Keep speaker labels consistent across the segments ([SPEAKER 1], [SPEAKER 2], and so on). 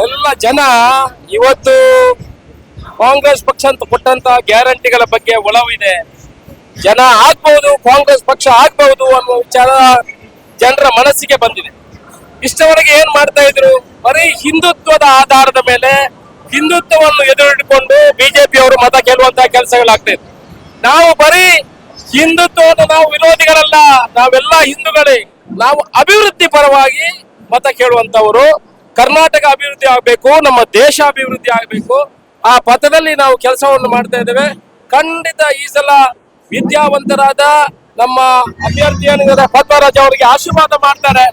[SPEAKER 1] ಎಲ್ಲ ಜನ ಇವತ್ತು ಕಾಂಗ್ರೆಸ್ ಪಕ್ಷ ಅಂತ ಕೊಟ್ಟಂತ ಗ್ಯಾರಂಟಿಗಳ ಬಗ್ಗೆ ಒಲವಿದೆ ಜನ ಆಗ್ಬಹುದು ಕಾಂಗ್ರೆಸ್ ಪಕ್ಷ ಆಗ್ಬಹುದು ಅನ್ನೋ ವಿಚಾರ ಜನರ ಮನಸ್ಸಿಗೆ ಬಂದಿದೆ. ಇಷ್ಟವರೆಗೆ ಏನ್ ಮಾಡ್ತಾ ಇದ್ರು? ಬರೀ ಹಿಂದುತ್ವದ ಆಧಾರದ ಮೇಲೆ ಹಿಂದುತ್ವವನ್ನು ಎದುರಿಟ್ಟುಕೊಂಡು ಬಿಜೆಪಿ ಅವರು ಮತ ಗೆಲ್ಲುವಂತಹ ಕೆಲಸಗಳಾಗ್ತಾ ಇದ್ರು ನಾವು ಬರೀ ಹಿಂದುತ್ವದ ನಾವು ವಿರೋಧಿಗಳಲ್ಲ, ನಾವೆಲ್ಲ ಹಿಂದೂಗಳೇ. ನಾವು ಅಭಿವೃದ್ಧಿ ಪರವಾಗಿ ಮತ ಕೇಳುವಂತವರು ಕರ್ನಾಟಕ ಅಭಿವೃದ್ಧಿ ಆಗಬೇಕು ನಮ್ಮ ದೇಶ ಅಭಿವೃದ್ಧಿ ಆಗಬೇಕು. ಆ ಪಥದಲ್ಲಿ ನಾವು ಕೆಲಸವನ್ನು ಮಾಡ್ತಾ ಇದ್ದೇವೆ. ಖಂಡಿತ ಈ ಸಲ ವಿದ್ಯಾವಂತರಾದ ನಮ್ಮ ಅಭ್ಯರ್ಥಿಯಾದ ಪದ್ಮರಾಜ್ ಅವರಿಗೆ ಆಶೀರ್ವಾದ ಮಾಡ್ತಾರೆ.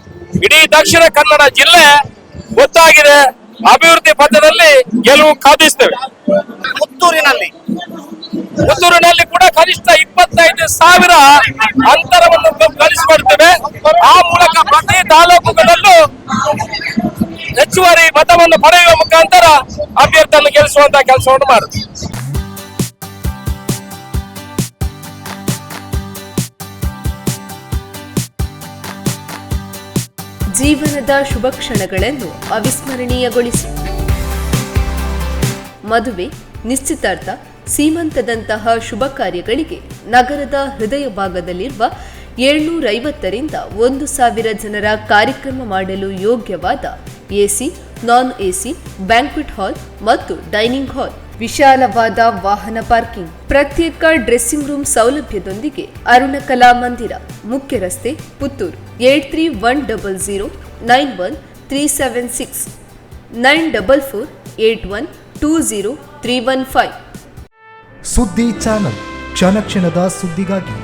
[SPEAKER 1] ಇಡೀ ದಕ್ಷಿಣ ಕನ್ನಡ ಜಿಲ್ಲೆ ಗೊತ್ತಾಗಿದೆ ಅಭಿವೃದ್ಧಿ ಪಥದಲ್ಲಿ ಗೆಲುವು ಸಾಧಿಸ್ತೇವೆ
[SPEAKER 2] ಪುತ್ತೂರಿನಲ್ಲಿ.
[SPEAKER 1] ಪುತ್ತೂರಿನಲ್ಲಿ ಕೂಡ ಕನಿಷ್ಠ ಇಪ್ಪತ್ತೈದು ಸಾವಿರ ಅಂತರವನ್ನು ಮತವನ್ನು ಪಡೆಯುವ ಮುಖಾಂತರ ಅಭ್ಯರ್ಥಿಯನ್ನು ಗೆಲ್ಲಿಸುವಂತಹ ಕೆಲಸವನ್ನು ಮಾಡುತ್ತೆ
[SPEAKER 3] ಜೀವನದ ಶುಭ ಕ್ಷಣಗಳನ್ನು ಅವಿಸ್ಮರಣೀಯಗೊಳಿಸಿ. ಮದುವೆ, ನಿಶ್ಚಿತಾರ್ಥ, ಸೀಮಂತದಂತಹ ಶುಭ ಕಾರ್ಯಗಳಿಗೆ ನಗರದ ಹೃದಯ ಭಾಗದಲ್ಲಿರುವ ಏಳ್ನೂರೈವತ್ತರಿಂದ ಒಂದು ಸಾವಿರ ಜನರ ಕಾರ್ಯಕ್ರಮ ಮಾಡಲು ಯೋಗ್ಯವಾದ AC non AC banquet hall ಮತ್ತು ಡೈನಿಂಗ್ ಹಾಲ್. ವಿಶಾಲವಾದ ವಾಹನ ಪಾರ್ಕಿಂಗ್, ಪ್ರತ್ಯೇಕ ಡ್ರೆಸ್ಸಿಂಗ್ ರೂಮ್ ಸೌಲಭ್ಯದೊಂದಿಗೆ ಅರುಣ ಕಲಾ ಮಂದಿರ, ಮುಖ್ಯ ರಸ್ತೆ Puttur, eight three one double zero nine one three seven six, nine double four eight one two zero three one five.
[SPEAKER 4] ಸುದ್ದಿ ಚಾನಲ್, ಕ್ಷಣ ಕ್ಷಣದ ಸುದ್ದಿಗಾಗಿ